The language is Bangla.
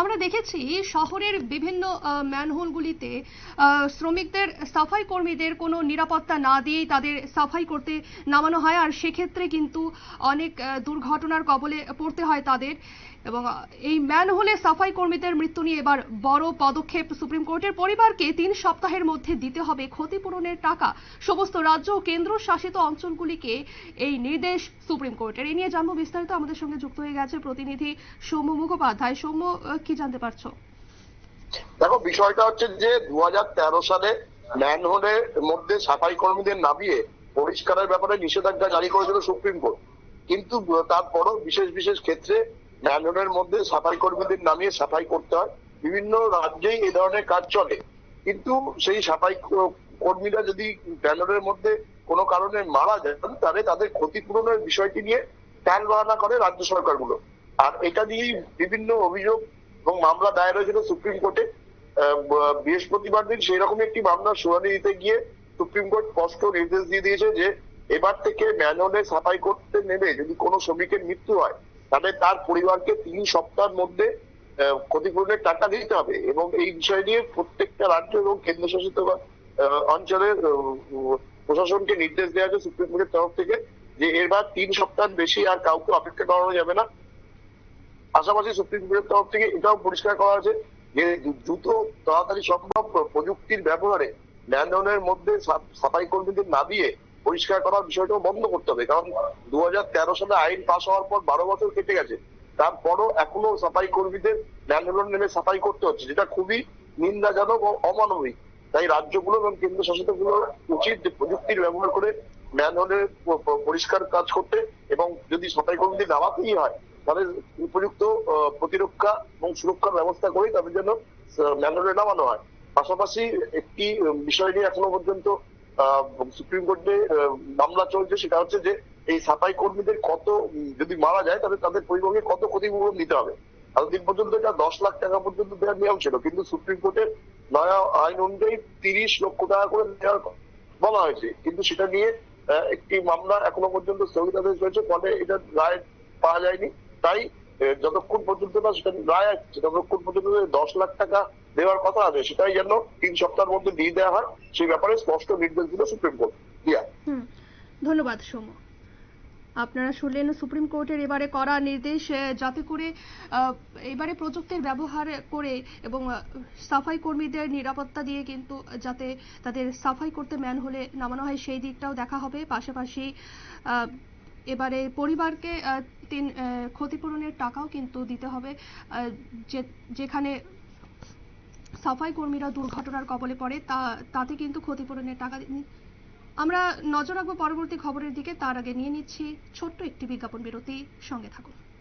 আমরা দেখেছি শহরের বিভিন্ন ম্যানহোলগুলিতে শ্রমিকদের, সাফাই কর্মীদের কোনো নিরাপত্তা না দিয়েই তাদের সাফাই করতে নামানো হয়। আর সেক্ষেত্রে কিন্তু অনেক দুর্ঘটনার কবলে পড়তে হয় তাদের। এবং এই ম্যানহোলে সাফাই কর্মীদের মৃত্যু নিয়ে এবার বড় পদক্ষেপ সুপ্রিম কোর্টের পরিবারকে তিন সপ্তাহের মধ্যে দিতে হবে ক্ষতিপূরণের টাকা। সমস্ত রাজ্য ও কেন্দ্র শাসিত অঞ্চলগুলিকে এই নির্দেশ সুপ্রিম কোর্টের এ নিয়ে জানব বিস্তারিত। আমাদের সঙ্গে যুক্ত হয়ে গেছে প্রতিনিধি সৌম্য মুখোপাধ্যায়। সৌম্য কি জানতে পারছ? দেখো, বিষয়টা হচ্ছে যে দু হাজার তেরো সালে ম্যানহোলের মধ্যে সাফাই কর্মীদের নামিয়ে পরিষ্কারের ব্যাপারে নিষেধাজ্ঞা জারি করেছিল সুপ্রিম কোর্ট। কিন্তু তারপরও বিশেষ বিশেষ ক্ষেত্রে ম্যানহোলের মধ্যে সাফাই কর্মীদের নামিয়ে সাফাই করতে হয়। বিভিন্ন রাজ্যেই এই ধরনের কাজ চলে। কিন্তু সেই সাফাই কর্মীরা যদি ম্যানহোলের মধ্যে কোনো কারণে মারা যান, তাহলে তাদের ক্ষতিপূরণের বিষয়টি নিয়ে টান বাহানা করে রাজ্য সরকারগুলো। আর এটা নিয়েই বিভিন্ন অভিযোগ এবং মামলা দায়ের হয়েছিল সুপ্রিম কোর্টে বৃহস্পতিবার দিন। সেই রকম একটি মামলার শুনানি দিতে গিয়ে সুপ্রিম কোর্ট স্পষ্ট নির্দেশ দিয়ে দিয়েছে যে, এবার থেকে ম্যানুয়ালে সাফাই করতে নেমে যদি কোনো শ্রমিকের মৃত্যু হয়, তাহলে তার পরিবারকে তিন সপ্তাহের মধ্যে ক্ষতিপূরণের টাকা দিতে হবে। এবং এই বিষয় নিয়ে প্রত্যেকটা রাজ্য এবং কেন্দ্রশাসিত অঞ্চলের প্রশাসনকে নির্দেশ দেওয়া হয়েছে সুপ্রিম কোর্টের তরফ থেকে যে, এবার তিন সপ্তাহের বেশি আর কাউকে অপেক্ষা করানো যাবে না। পাশাপাশি সুপ্রিম কোর্টের তরফ থেকে এটাও পরিষ্কার করা আছে যে দ্রুত তাড়াতাড়ি সম্ভব প্রযুক্তির ব্যবহারে ল্যান্ডনের মধ্যে সাফাই কর্মীদের না দিয়ে পরিষ্কার করার বিষয়টাও বন্ধ করতে হবে। কারণ দু হাজার তেরো সালে আইন পাশ হওয়ার পর বারো বছর কেটে গেছে। তারপরও এখনও সাফাই কর্মীদের ল্যান্ডনের নেমে সাফাই করতে হচ্ছে, যেটা খুবই নিন্দাজনক ও অমানবিক। তাই রাজ্যগুলো এবং কেন্দ্র শাসিতগুলো উচিত প্রযুক্তির ব্যবহার করে ম্যানহোলের পরিষ্কার কাজ করতে এবং যদি সাফাই কর্মীদের নামাতেই হয় তাদের উপযুক্ত প্রতিরক্ষা এবং সুরক্ষার ব্যবস্থা করে তাদের জন্য ম্যানুয়ালে নামানো হয়। পাশাপাশি একটি বিষয় নিয়ে এখনও পর্যন্ত সুপ্রিম কোর্টে মামলা চলছে, সেটা হচ্ছে যে এই সাফাই কর্মীদের কত যদি মারা যায়, তাহলে তাদের পরিবারকে কত ক্ষতিপূরণ দিতে হবে। এতদিন পর্যন্ত এটা দশ লাখ টাকা পর্যন্ত দেওয়ার নিয়ম ছিল, কিন্তু সুপ্রিম কোর্টের নয়া আইন অনুযায়ী তিরিশ লক্ষ টাকা করে দেওয়ার বলা হয়েছে। কিন্তু সেটা নিয়ে একটি মামলা এখনও পর্যন্ত স্থগিতাদেশ রয়েছে, ফলে এটা রায় পাওয়া যায়নি। তাই যতক্ষণ পর্যন্ত না সেটা রায় আসছে, ততক্ষণ পর্যন্ত দশ লাখ টাকা দেওয়ার কথা আছে, সেটাই যেন তিন সপ্তাহের মধ্যে দিয়ে দেওয়া হয়, সেই ব্যাপারে স্পষ্ট নির্দেশ দিল সুপ্রিম কোর্ট। দিয়া ধন্যবাদ সৌম্য। আপনারা শুনলেন সুপ্রিম কোর্টের এবারে করা নির্দেশ যাতে করে এবারে প্রযুক্তির ব্যবহার করে এবং সাফাই কর্মীদের নিরাপত্তা দিয়ে কিন্তু যাতে তাদের সাফাই করতে ম্যান হলে নামানো হয়, সেই দিকটাও দেখা হবে। পাশাপাশি এবারে পরিবারকে তিন ক্ষতিপূরণের টাকাও কিন্তু দিতে হবে যে- যেখানে সাফাই কর্মীরা দুর্ঘটনার কবলে পড়ে, তা, তাতে কিন্তু ক্ষতিপূরণের টাকা আমরা নজর রাখব পরবর্তী খবরের দিকে, তার আগে নিয়ে নিচ্ছি ছোট্ট একটি বিজ্ঞাপন বিরতি। সঙ্গে থাকুন।